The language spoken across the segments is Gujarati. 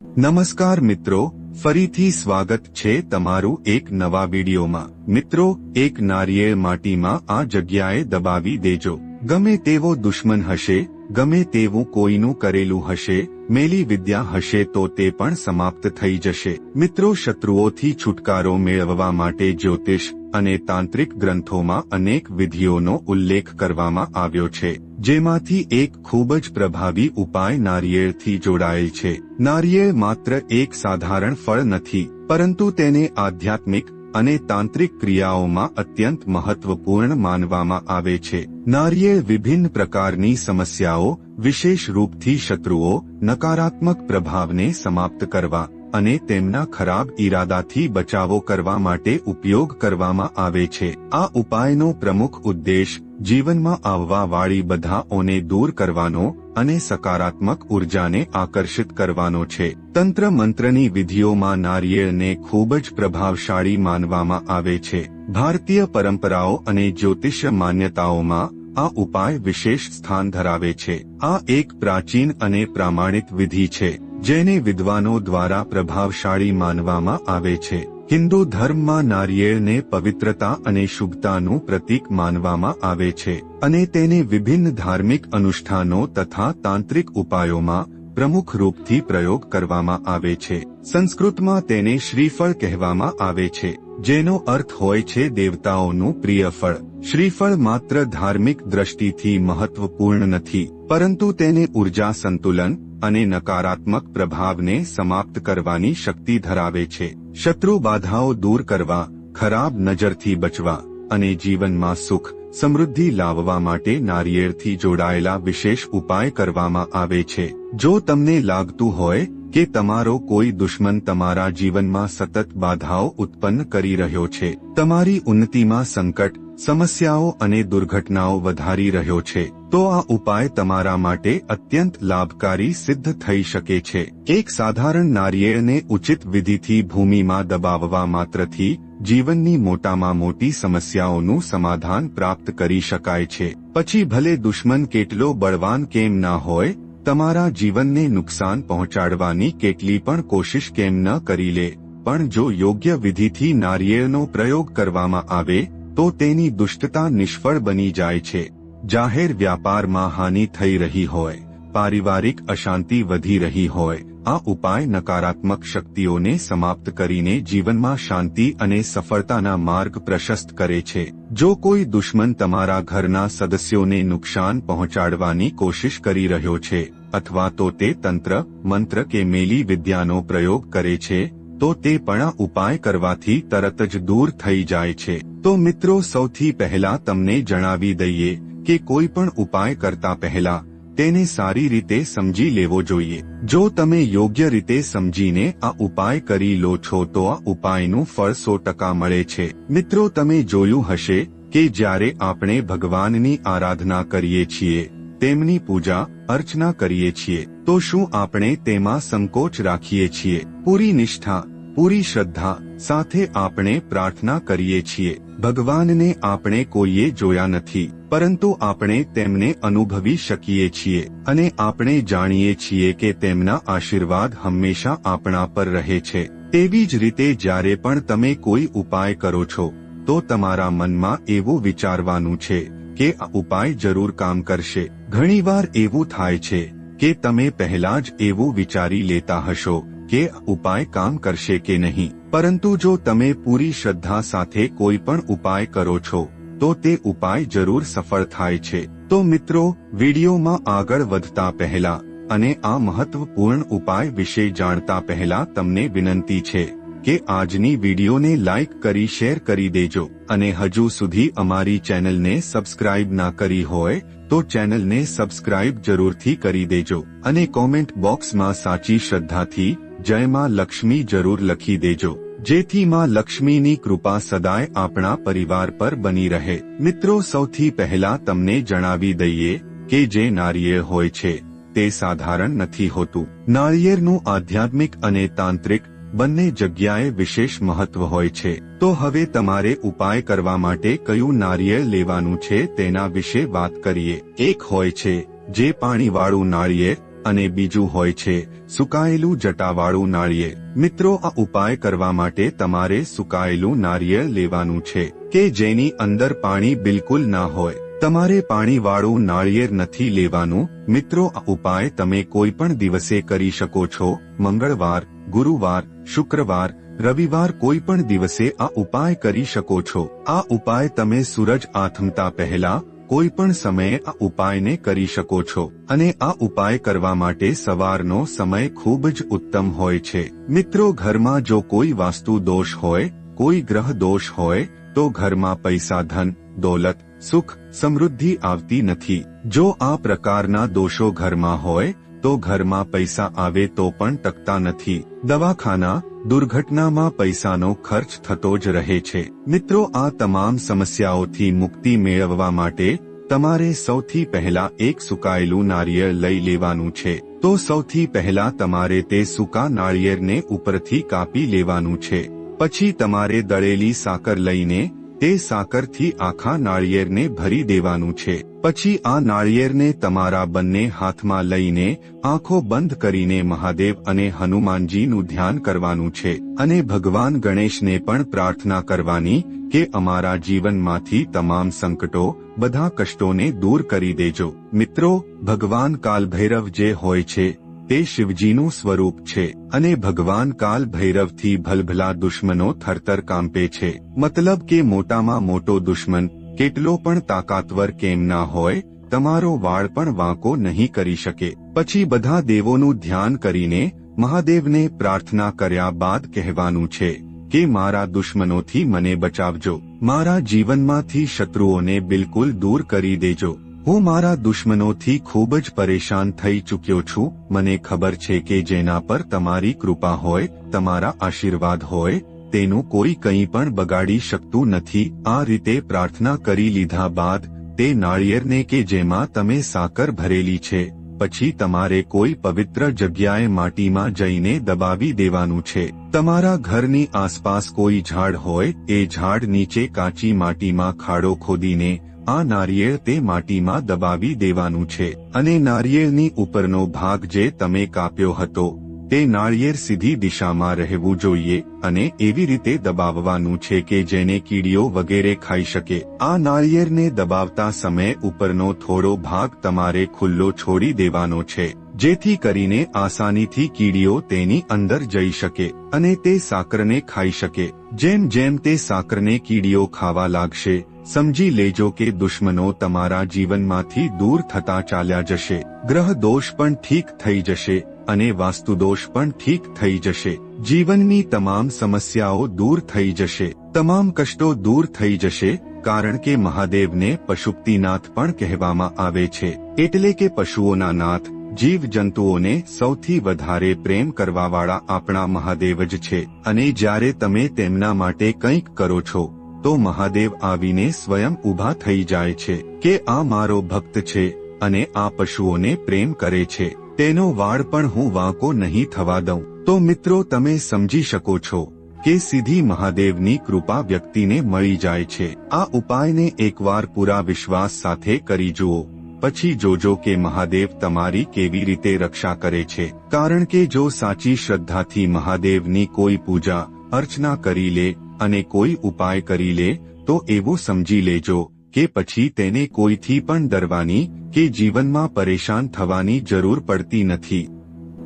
નમસ્કાર મિત્રો, ફરીથી સ્વાગત છે તમારું એક નવા વિડીયોમાં. મિત્રો, એક નારિયેળ માટીમાં આ જગ્યાએ દબાવી દેજો. ગમે તેવો દુશ્મન હશે, ગમે તેવું કોઈનું કરેલું હશે મેલી વિદ્યા હશે તો તે પણ સમાપ્ત થઈ જશે. મિત્રો, શત્રુઓથી છુટકારો મેળવવા માટે જ્યોતિષ અને તાંત્રિક ગ્રંથોમાં અનેક વિધિઓનો ઉલ્લેખ કરવામાં આવ્યો છે, જેમાંથી એક ખૂબ જ પ્રભાવી ઉપાય નારિયેળથી જોડાયેલ છે. નારિયેળ માત્ર એક સાધારણ ફળ નથી, પરંતુ તેને આધ્યાત્મિક અને તાંત્રિક ક્રિયાઓમાં અત્યંત મહત્વપૂર્ણ માનવામાં આવે છે. નારિયેળ વિભિન્ન પ્રકારની સમસ્યાઓ, વિશેષ રૂપથી શત્રુઓ, નકારાત્મક પ્રભાવને સમાપ્ત કરવા અને તેમના ખરાબ ઈરાદાથી બચાવો કરવા માટે ઉપયોગ કરવામાં આવે છે. આ ઉપાયનો પ્રમુખ ઉદ્દેશ જીવનમાં આવવા વાળી બધાઓને દૂર કરવાનો અને સકારાત્મક ઉર્જાને આકર્ષિત કરવાનો છે. તંત્ર મંત્રની વિધિઓમાં નારિયેળને ખૂબ જ પ્રભાવશાળી માનવામાં આવે છે. ભારતીય પરંપરાઓ અને જ્યોતિષ્ય માન્યતાઓમાં આ ઉપાય વિશેષ સ્થાન ધરાવે છે. આ એક પ્રાચીન અને પ્રામાણિક વિધિ છે. જેને વિદ્વાનો દ્વારા પ્રભાવશાળી માનવામાં આવે છે. હિન્દુ ધર્મમાં નારિયેળને પવિત્રતા અને શુભતાનું પ્રતીક માનવામાં આવે છે અને તેને વિભિન્ન ધાર્મિક અનુષ્ઠાનો તથા તાંત્રિક ઉપાયોમાં પ્રમુખ રૂપથી પ્રયોગ કરવામાં આવે છે. સંસ્કૃતમાં તેને શ્રીફળ કહેવામાં આવે છે. જેનો અર્થ હોય છે દેવતાઓનું પ્રિય ફળ. શ્રીફળ માત્ર ધાર્મિક દ્રષ્ટિથી મહત્વપૂર્ણ નથી, પરંતુ તેને ઊર્જા સંતુલન અને નકારાત્મક પ્રભાવને સમાપ્ત કરવાની શક્તિ ધરાવે છે. શત્રુ બાધાઓ દૂર કરવા, ખરાબ નજરથી બચવા અને જીવનમાં સુખ સમૃદ્ધિ લાવવા માટે નારિયેળથી જોડાયેલા વિશેષ ઉપાય કરવામાં આવે છે. જો તમને લાગતું હોય કે તમારો કોઈ દુશ્મન તમારા જીવનમાં સતત બાધાઓ ઉત્પન્ન કરી રહ્યો છે, તમારી ઉન્નતિમાં સંકટ, સમસ્યાઓ અને દુર્ઘટનાઓ વધારી રહ્યો છે, તો આ ઉપાય તમારા માટે અત્યંત લાભકારી સિદ્ધ થઈ શકે છે. એક સાધારણ નારિયેળને ઉચિત વિધિથી ભૂમિમાં દબાવવા માત્રથી જીવનની મોટામાં મોટી સમસ્યાઓનું સમાધાન પ્રાપ્ત કરી શકાય છે. પછી ભલે દુશ્મન કેટલો બળવાન કેમ ના હોય, તમારા જીવનને નુકસાન પહોંચાડવાની કેટલી પણ કોશિશ કેમ ન કરી લે. પણ જો યોગ્ય વિધિથી નારિયેળનો પ્રયોગ કરવામાં આવે, તો તેની દુષ્ટતા નિષ્ફળ બની જાય છે. જાહેર વ્યાપારમાં હાનિ થઈ રહી હોય, પારિવારિક અશાંતિ વધી રહી હોય આ ઉપાય નકારાત્મક શક્તિઓને સમાપ્ત કરીને જીવનમાં શાંતિ અને સફળતાના માર્ગ પ્રશસ્ત કરે છે. જો કોઈ દુશ્મન તમારા ઘરના સદસ્યોને નુકસાન પહોંચાડવાની કોશિશ કરી રહ્યો છે, અથવા તો તે તંત્ર, મંત્ર કે મેલી વિદ્યાનો પ્રયોગ કરે છે, તો તે પણ ઉપાય કરવાથી તરત જ દૂર થઈ જાય છે. તો મિત્રો, સૌથી પહેલા તમને જણાવી દઈએ કે કોઈ પણ ઉપાય કરતા પહેલા તેને સારી રીતે સમજી લેવો જોઈએ. જો તમે યોગ્ય રીતે સમજીને આ ઉપાય કરી લો છો તો આ ઉપાયનું ફળ સો ટકા મળે છે. મિત્રો, તમે જોયું હશે કે જ્યારે આપણે ભગવાનની આરાધના કરીએ છીએ, તેમની પૂજા, અર્ચના કરીએ છીએ, તો શું આપણે તેમાં સંકોચ રાખીએ છીએ? પૂરી નિષ્ઠા, પૂરી શ્રદ્ધા સાથે આપણે પ્રાર્થના કરીએ છીએ. ભગવાનને આપણે કોઈએ જોયા નથી, પરંતુ આપણે તેમને અનુભવી શકીએ છીએ અને આપણે જાણીએ છીએ કે તેમના આશીર્વાદ હંમેશા આપણા પર રહે છે. તેવી જ રીતે જ્યારે પણ તમે કોઈ ઉપાય કરો છો, તો તમારા મનમાં એવું વિચારવાનું છે કે આ ઉપાય જરૂર કામ કરશે. ઘણીવાર એવું થાય છે કે તમે પહેલા જ એવું વિચારી લેતા હશો કે ઉપાય કામ કરશે કે નહીં. પરંતુ જો તમે પૂરી શ્રદ્ધા સાથે કોઈ પણ ઉપાય કરો છો, તો તે ઉપાય જરૂર સફળ થાય છે. તો મિત્રો, વિડીયોમાં આગળ વધતા પહેલા અને આ મહત્વપૂર્ણ ઉપાય વિશે જાણતા પહેલા તમને વિનંતી છે કે આજની વિડીયોને લાઇક કરી શેર કરી દેજો અને હજુ સુધી અમારી ચેનલને સબસ્ક્રાઇબ ના કરી હોય, તો ચેનલને સબસ્ક્રાઇબ જરૂરથી કરી દેજો અને કોમેન્ટ બોક્સમાં સાચી શ્રદ્ધાથી જય માં લક્ષ્મી જરૂર લખી દેજો. જેથી માં લક્ષ્મીની કૃપા સદાય આપણા પરિવાર પર બની રહે. મિત્રો, સૌથી પહેલા તમને જણાવી દઈએ કે જે નારિયેળ હોય છે, તે સાધારણ નથી હોતું. નાળિયેરનું આધ્યાત્મિક અને તાંત્રિક બંને જગ્યાએ વિશેષ મહત્વ હોય છે. તો હવે તમારે ઉપાય કરવા માટે કયું નારિયેળ લેવાનું છે તેના વિશે વાત કરીએ. એક હોય છે, જે પાણીવાળું નાળિયેર અને બીજું હોય છે, સુકાયેલું જટાવાળું નાળિયેર. મિત્રો, આ ઉપાય કરવા માટે તમારે સુકાયેલું નારિયેળ લેવાનું છે, કે જેની અંદર પાણી બિલકુલ ના હોય. તમારે પાણીવાળું નાળિયેર નથી લેવાનું. મિત્રો, આ ઉપાય તમે કોઈ પણ દિવસે કરી શકો છો. મંગળવાર, ગુરુવાર, શુક્રવાર, રવિવાર કોઈ પણ દિવસે આ ઉપાય કરી શકો છો. આ ઉપાય તમે સૂરજ આથમતા પહેલા કોઈ પણ સમયે આ ઉપાયને કરી શકો છો અને આ ઉપાય કરવા માટે સવારનો સમય ખૂબ જ ઉત્તમ હોય છે. મિત્રો, ઘરમાં જો કોઈ વાસ્તુ દોષ હોય, કોઈ ગ્રહ દોષ હોય, તો ઘરમાં પૈસા, ધન, દોલત, સુખ, સમૃદ્ધિ આવતી નથી. જો આ પ્રકારના દોષો ઘરમાં હોય તો ઘરમાં પૈસા આવે તો પણ ટકતા નથી. દવાખાના, દુર્ઘટનામાં પૈસાનો ખર્ચ થતો જ રહે છે. મિત્રો, આ તમામ સમસ્યાઓથી મુક્તિ મેળવવા માટે તમારે સૌથી પહેલા એક સુકાયેલું નારિયેળ લઈ લેવાનું છે. તો સૌથી પહેલા તમારે તે સૂકા નાળિયેરને ઉપરથી કાપી લેવાનું છે. પછી તમારે દળેલી સાકર લઈને તે સાકરથી આખા નાળિયેરને ભરી દેવાનું છે. પછી આ નાળિયેરને તમારા બંને હાથમાં લઈને આંખો બંધ કરીને મહાદેવ અને હનુમાનજીનું ધ્યાન કરવાનું છે અને ભગવાન ગણેશને પણ પ્રાર્થના કરવાની કે અમારા જીવનમાંથી તમામ સંકટો, બધા કષ્ટોને દૂર કરી દેજો. મિત્રો, ભગવાન કાલભૈરવ જે હોય છે, તે શિવજીનું સ્વરૂપ છે અને ભગવાન કાલ ભૈરવથી ભલભલા દુશ્મનો થરતર કાંપે છે. મતલબ કે મોટામાં મોટો દુશ્મન કેટલો પણ તાકાતવર કેમ ના હોય, તમારો વાળ પણ વાંકો નહીં કરી શકે. પછી બધા દેવોનું ધ્યાન કરીને મહાદેવને પ્રાર્થના કર્યા બાદ કહેવાનું છે કે મારા દુશ્મનોથી મને બચાવજો. મારા જીવનમાંથી શત્રુઓને બિલકુલ દૂર કરી દેજો. હું મારા દુશ્મનોથી ખૂબ જ પરેશાન થઈ ચૂક્યો છું. મને ખબર છે કે જેના પર તમારી કૃપા હોય, તમારા આશીર્વાદ હોય તેનું કોઈ કંઈ પણ બગાડી શકતું નથી. આ રીતે પ્રાર્થના કરી લીધા બાદ, તે નાળિયેરને કે જેમાં તમે સાકર ભરેલી છે, પછી તમારે કોઈ પવિત્ર જગ્યાએ માટીમાં જઈને દબાવી દેવાનું છે. તમારા ઘરની આસપાસ કોઈ ઝાડ હોય, એ ઝાડ નીચે કાચી માટીમાં ખાડો ખોદીને, આ નારિયેળ તે માટીમાં દબાવી દેવાનું છે. અને નારિયેળની ઉપરનો ભાગ જે તમે કાપ્યો હતો તે નાળિયેર સીધી દિશામાં રહેવું જોઈએ અને એવી રીતે દબાવવાનું છે કે જેને કીડીઓ વગેરે ખાઈ શકે. આ નાળિયેરને દબાવતા સમયે ઉપરનો થોડો ભાગ તમારે ખુલ્લો છોડી દેવાનો છે, જેથી કરીને આસાનીથી કીડીઓ તેની અંદર જઈ શકે અને તે સાકરને ખાઈ શકે. જેમ જેમ તે સાકરને કીડીઓ ખાવા લાગશે, સમજી લેજો કે દુશ્મનો તમારા જીવનમાંથી દૂર થતા ચાલ્યા જશે. ગ્રહ દોષ પણ ઠીક થઈ જશે. અને વાસ્તુદોષ પણ ઠીક થઈ જશે. જીવનની તમામ સમસ્યાઓ દૂર થઈ જશે. તમામ કષ્ટો દૂર થઈ જશે, કારણ કે મહાદેવને પશુપતિનાથ પણ કહેવામાં આવે છે. એટલે કે પશુઓના નાથ જીવ જંતુઓને સૌથી વધારે પ્રેમ કરવાવાળા આપણા મહાદેવ જ છે. અને જ્યારે તમે તેમના માટે કંઈક કરો છો, તો મહાદેવ આવીને સ્વયં ઊભા થઈ જાય છે કે આ મારો ભક્ત છે, અને આ પશુઓને પ્રેમ કરે છે. તેનો વાળ પણ હું વાંકો નહીં થવા દઉં. તો મિત્રો, તમે સમજી શકો છો કે સીધી મહાદેવની કૃપા વ્યક્તિને મળી જાય છે. આ ઉપાયને એકવાર પૂરા વિશ્વાસ સાથે કરી જુઓ. પછી જોજો કે મહાદેવ તમારી કેવી રીતે રક્ષા કરે છે. કારણ કે જો સાચી શ્રદ્ધાથી મહાદેવની કોઈ પૂજા અર્ચના કરી લે અને કોઈ ઉપાય કરી લે, તો એવું સમજી લેજો કે પછી તેને કોઈથી પણ ડરવાની કે જીવનમાં પરેશાન થવાની જરૂર પડતી નથી.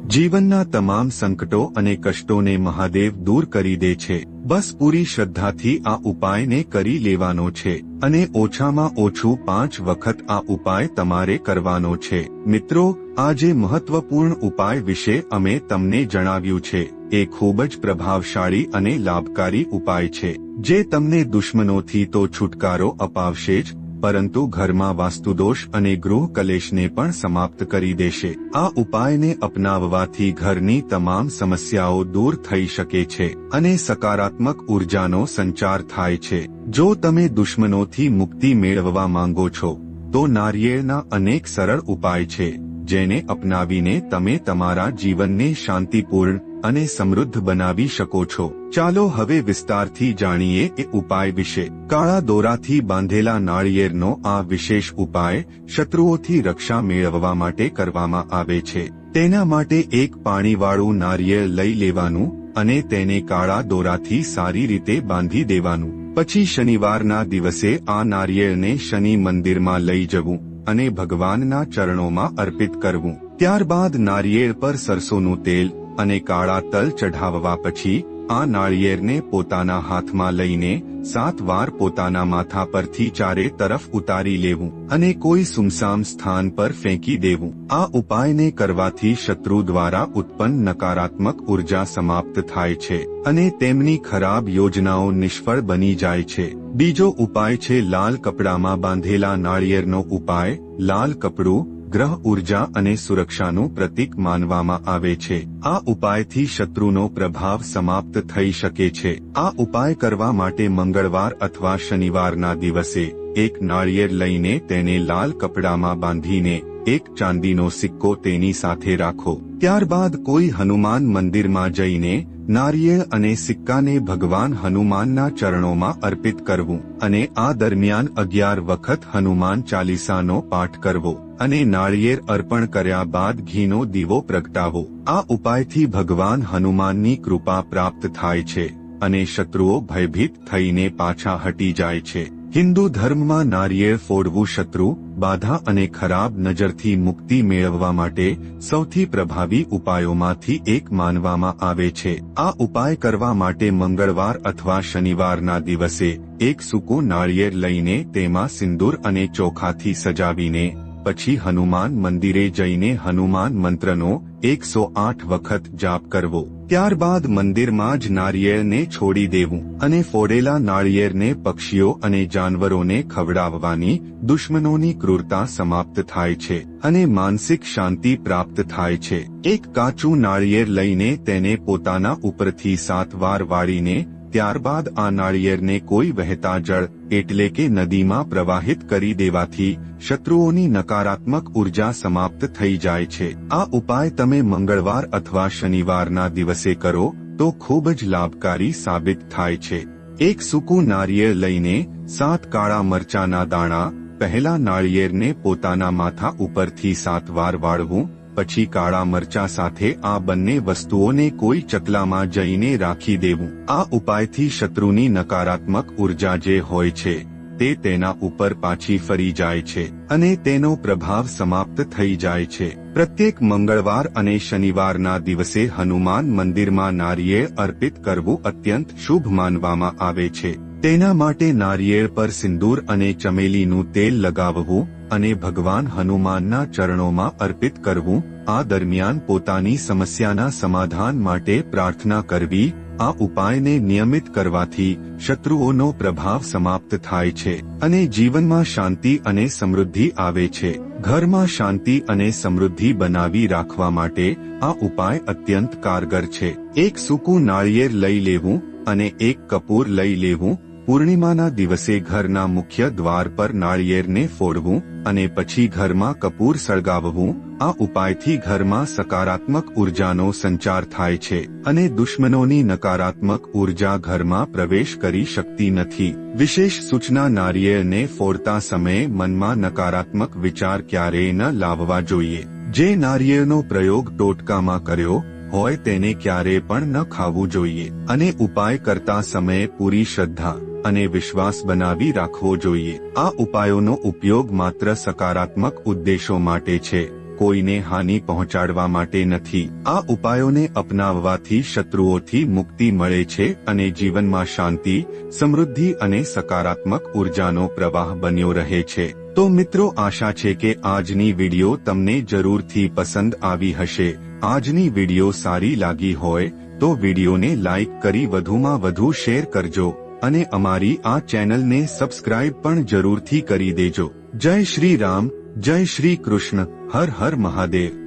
જીવનના તમામ સંકટો અને કષ્ટોને મહાદેવ દૂર કરી દે છે. બસ પૂરી શ્રદ્ધાથી આ ઉપાયને કરી લેવાનો છે અને ઓછામાં ઓછું પાંચ વખત આ ઉપાય તમારે કરવાનો છે. મિત્રો, આજે મહત્વપૂર્ણ ઉપાય વિશે અમે તમને જણાવ્યું છે. એ ખૂબ જ પ્રભાવશાળી અને લાભકારી ઉપાય છે. જે તમને દુશ્મનોથી તો છુટકારો અપાવશે જ. પરંતુ ઘરમાં વાસ્તુદોષ અને ગૃહ કલેશને પણ સમાપ્ત કરી દેશે. આ ઉપાયને અપનાવવાથી ઘરની તમામ સમસ્યાઓ દૂર થઈ શકે છે અને સકારાત્મક ઉર્જાનો સંચાર થાય છે. જો તમે દુશ્મનોથી મુક્તિ મેળવવા માંગો છો, તો નારિયેળના અનેક સરળ ઉપાય છે, જેને અપનાવીને તમે તમારા જીવનને શાંતિપૂર્ણ અને સમૃદ્ધ બનાવી શકો છો. ચાલો હવે વિસ્તારથી જાણીએ એ ઉપાય વિશે. કાળા દોરાથી બાંધેલા નાળિયેરનો આ વિશેષ ઉપાય શત્રુઓથી રક્ષા મેળવવા માટે કરવામાં આવે છે. તેના માટે એક પાણીવાળું નારિયેળ લઈ લેવાનું અને તેને કાળા દોરાથી સારી રીતે બાંધી દેવાનું. પછી શનિવારના દિવસે આ નારિયેળને શનિ મંદિરમાં લઈ જવું અને ભગવાનના ચરણોમાં અર્પિત કરવું. ત્યારબાદ નારિયેળ પર સરસોનું તેલ અને કાળા તલ ચઢાવવા પછી, આ નાળિયેરને પોતાના હાથમાં લઈને, સાત વાર પોતાના માથા પરથી ચારે તરફ ઉતારી લેવું અને કોઈ સુમસામ સ્થાન પર ફેંકી દેવું. આ ઉપાયને કરવાથી શત્રુ દ્વારા ઉત્પન્ન નકારાત્મક ઊર્જા સમાપ્ત થાય છે અને તેમની ખરાબ યોજનાઓ નિષ્ફળ બની જાય છે. બીજો ઉપાય છે, લાલ કપડામાં બાંધેલા નાળિયેરનો ઉપાય, લાલ કપડું ગ્રહ ઊર્જા અને સુરક્ષાનું પ્રતીક માનવામાં આવે છે. આ ઉપાયથી શત્રુનો પ્રભાવ સમાપ્ત થઈ શકે છે. આ ઉપાય કરવા માટે મંગળવાર અથવા શનિવારના દિવસે એક નાળિયેર લઈને તેને લાલ કપડામાં બાંધીને એક ચાંદીનો સિક્કો તેની સાથે રાખો. ત્યારબાદ કોઈ હનુમાન મંદિરમાં જઈને નારિયેળ અને સિક્કાને ભગવાન હનુમાનના ચરણોમાં અર્પિત કરવું અને આ દરમિયાન અગિયાર વખત હનુમાન ચાલીસાનો પાઠ કરવો અને નાળિયેર અર્પણ કર્યા બાદ ઘીનો દીવો પ્રગટાવો. આ ઉપાયથી ભગવાન હનુમાનની કૃપા પ્રાપ્ત થાય છે અને શત્રુઓ ભયભીત થઈને પાછા હટી જાય છે. હિન્દુ ધર્મમાં નારિયેળ ફોડવું શત્રુ, બાધા અને ખરાબ નજરથી મુક્તિ મેળવવા માટે સૌથી પ્રભાવી ઉપાયોમાંથી એક માનવામાં આવે છે. આ ઉપાય કરવા માટે મંગળવાર અથવા શનિવારના દિવસે એક સૂકું નાળિયેર લઈને તેમાં સિંદૂર અને ચોખાથી સજાવીને, પછી હનુમાન મંદિરે જઈને હનુમાન મંત્રનો એકસો આઠ વખત જાપ કરવો. ત્યારબાદ મંદિરમાં જ નારિયેળને છોડી દેવું અને ફોડેલા નાળિયેરને પક્ષીઓ અને જાનવરોને ખવડાવવાની દુશ્મનોની ક્રૂરતા સમાપ્ત થાય છે અને માનસિક શાંતિ પ્રાપ્ત થાય છે. એક કાચું નાળિયેર લઈને તેને પોતાના ઉપરથી સાત વાર વાળીને ત્યારબાદ આ નાળિયેરને કોઈ વહેતા જળ, એટલે કે નદીમાં પ્રવાહિત કરી દેવાથી, શત્રુઓની નકારાત્મક ઊર્જા સમાપ્ત થઈ જાય છે. આ ઉપાય તમે મંગળવાર અથવા શનિવારના દિવસે કરો, તો ખૂબ જ લાભકારી સાબિત થાય છે. એક સૂકું નારિયેળ લઈને, સાત કાળા મરચાના દાણા, પહેલા નાળિયેરને પોતાના માથા ઉપરથી સાત વાર વાળવું પછી કાળા મરચા સાથે આ બંને વસ્તુઓને કોઈ ચકલામાં જઈને રાખી દેવું. આ ઉપાયથી શત્રુની નકારાત્મક ઊર્જા જે હોય છે, તે તેના ઉપર પાછી ફરી જાય છે અને તેનો પ્રભાવ સમાપ્ત થઈ જાય છે. પ્રત્યેક મંગળવાર અને શનિવારના દિવસે હનુમાન મંદિરમાં નારીએ અર્પિત કરવું અત્યંત શુભ માનવામાં આવે છે. તેના માટે નારિયેળ પર સિંદૂર અને ચમેલીનું તેલ લગાવવું અને ભગવાન હનુમાનના ચરણોમાં અર્પિત કરવું, આ દરમિયાન પોતાની સમસ્યાના સમાધાન માટે પ્રાર્થના કરવી, આ ઉપાયને નિયમિત કરવાથી શત્રુઓનો પ્રભાવ સમાપ્ત થાય છે અને જીવનમાં શાંતિ અને સમૃદ્ધિ આવે છે. ઘરમાં શાંતિ અને સમૃદ્ધિ બનાવી રાખવા માટે આ ઉપાય અત્યંત કારગર છે. એક સૂકું નાળિયેર લઈ લેવું અને એક કપૂર લઈ લેવું પૂર્ણિમાના દિવસે ઘરના મુખ્ય દ્વાર પર નાળિયેરને ફોડવું અને પછી ઘરમાં કપૂર સળગાવવું, આ ઉપાયથી ઘરમાં સકારાત્મક ઉર્જાનો સંચાર થાય છે અને દુશ્મનોની નકારાત્મક ઊર્જા ઘરમાં પ્રવેશ કરી શકતી નથી. વિશેષ સૂચના નારિયેળને ફોડતા સમયે મનમાં નકારાત્મક વિચાર ક્યારેય ન લાવવા જોઈએ. જે નારિયેળનો પ્રયોગ ટોટકામાં કર્યો હોય તેને ક્યારેય પણ ન ખાવું જોઈએ અને ઉપાય કરતા સમયે પૂરી શ્રદ્ધા અને વિશ્વાસ બનાવી રાખવો જોઈએ. આ ઉપાયોનો ઉપયોગ માત્ર સકારાત્મક ઉદ્દેશો માટે છે. કોઈને હાનિ પહોંચાડવા માટે નથી. આ ઉપાયોને અપનાવવાથી શત્રુઓથી મુક્તિ મળે છે અને જીવનમાં શાંતિ, સમૃદ્ધિ અને સકારાત્મક ઉર્જાનો પ્રવાહ બન્યો રહે છે. તો મિત્રો, આશા છે કે આજની વિડિયો તમને જરૂરથી પસંદ આવી હશે. આજની વિડિયો સારી લાગી હોય તો વિડિયોને લાઇક કરી વધુમાં વધુ શેર કરજો. અને અમારી આ ચેનલને સબસ્ક્રાઇબ પણ જરૂરથી કરી દેજો. જય શ્રી રામ, જય શ્રી કૃષ્ણ, હર હર મહાદેવ.